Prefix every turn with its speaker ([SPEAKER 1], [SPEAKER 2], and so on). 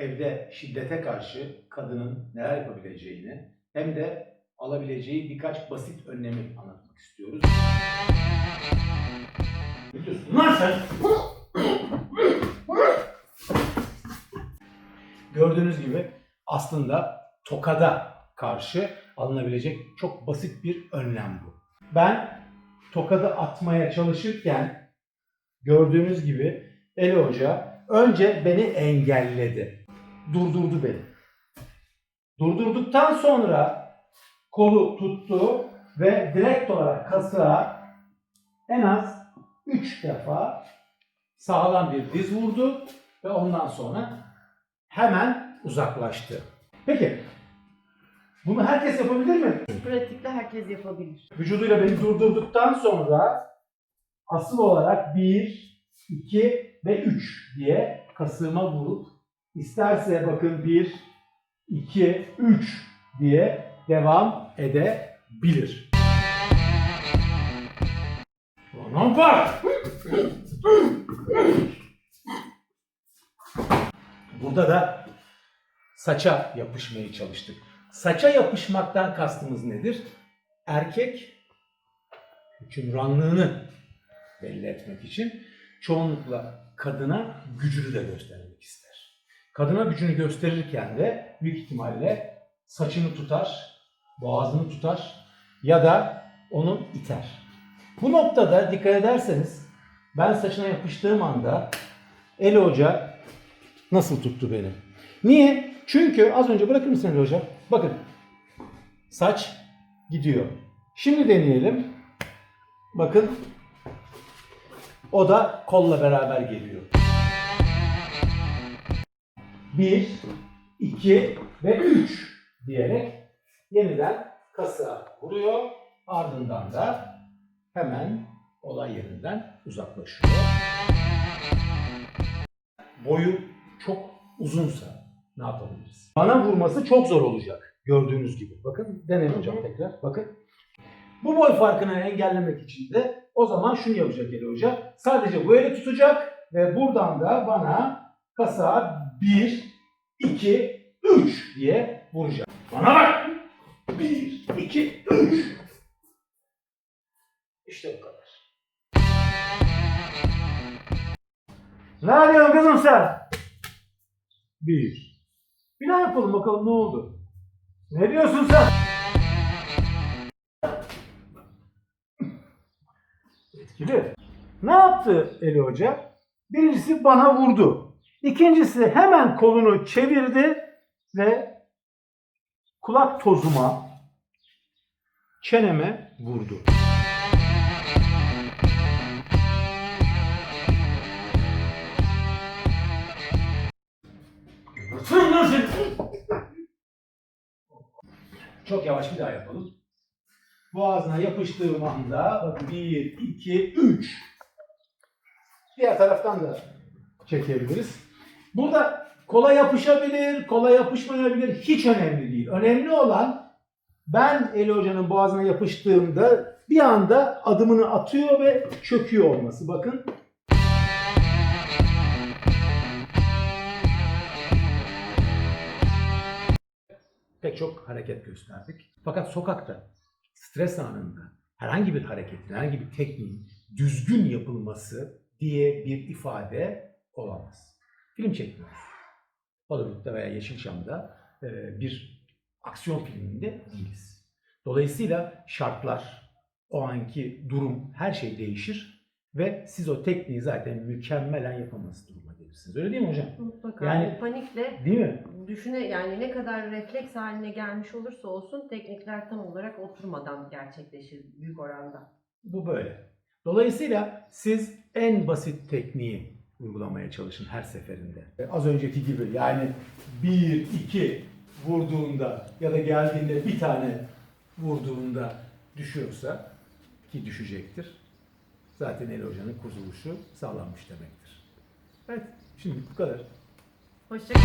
[SPEAKER 1] evde şiddete karşı kadının neler yapabileceğini hem de alabileceği birkaç basit önlemi anlatmak istiyoruz. Biliyorsun lan sen. Gördüğünüz gibi aslında tokada karşı alınabilecek çok basit bir önlem bu. Ben tokadı atmaya çalışırken gördüğünüz gibi Eli Hoca önce beni engelledi. Durdurdu beni. Durdurduktan sonra kolu tuttu ve direkt olarak kasığa en az 3 defa sağlam bir diz vurdu ve ondan sonra hemen uzaklaştı. Peki bunu herkes yapabilir mi?
[SPEAKER 2] Pratikle herkes yapabilir.
[SPEAKER 1] Vücuduyla beni durdurduktan sonra asıl olarak 1, 2 ve 3 diye kasığıma vurup isterse bakın 1, 2, 3 diye devam edebilir. Anam var. Burada da saça yapışmaya çalıştık. Saça yapışmaktan kastımız nedir? Erkek hükümranlığını belli etmek için çoğunlukla kadına gücünü de göstermek ister. Kadına gücünü gösterirken de büyük ihtimalle saçını tutar, boğazını tutar ya da onu iter. Bu noktada dikkat ederseniz ben saçına yapıştığım anda Eli Hoca nasıl tuttu beni? Niye? Çünkü az önce bırakır mısın Eli Hoca? Bakın saç gidiyor. Şimdi deneyelim. Bakın o da kolla beraber geliyor. Bir, iki ve üç diyerek yeniden kasığa vuruyor. Ardından da hemen olay yerinden uzaklaşıyor. Boyu çok uzunsa ne yapabiliriz? Bana vurması çok zor olacak. Gördüğünüz gibi. Bakın deneyin hocam tekrar. Bakın. Bu boy farkını engellemek için de o zaman şunu yapacak Ali Hoca. Sadece bu eli tutacak ve buradan da bana kasağa 1, 2, 3 diye vuracak. Bana bak! 1, 2, 3. İşte bu kadar. Ne diyorsun kızım sen? Bir. Bir daha yapalım bakalım ne oldu? Ne diyorsun sen? Etkili. Ne yaptı Eli Hoca? Birincisi bana vurdu. İkincisi hemen kolunu çevirdi ve kulak tozuma, çeneme vurdu. Çok yavaş bir daha yapalım. Boğazına yapıştığım anda bakın 1, 2, 3. Diğer taraftan da çekebiliriz. Burada kola yapışabilir, kola yapışmayabilir. Hiç önemli değil. Önemli olan ben Eli Hoca'nın boğazına yapıştığımda bir anda adımını atıyor ve çöküyor olması. Bakın pek çok hareket gösterdik. Fakat sokakta stres anında herhangi bir hareketin, herhangi bir tekniğin düzgün yapılması diye bir ifade olamaz. Film çekiyoruz. Hollywood'da veya Yeşilçam'da e, bir aksiyon filminde değiliz. Dolayısıyla şartlar, o anki durum, her şey değişir ve siz o tekniği zaten mükemmelen yapamaz duruma gelirsiniz. Öyle değil mi hocam?
[SPEAKER 2] Mutlaka.
[SPEAKER 1] Yani,
[SPEAKER 2] panikle
[SPEAKER 1] Değil mi?
[SPEAKER 2] düşüne yani ne kadar refleks haline gelmiş olursa olsun teknikler tam olarak oturmadan gerçekleşir büyük oranda.
[SPEAKER 1] Bu böyle. Dolayısıyla siz en basit tekniği uygulamaya çalışın her seferinde. E, Az önceki gibi yani bir, iki vurduğunda ya da geldiğinde bir tane vurduğunda düşüyorsa ki düşecektir. Zaten El Hoca'nın kurtuluşu sağlanmış demektir. Evet, şimdi bu kadar.
[SPEAKER 2] Hoşçakalın.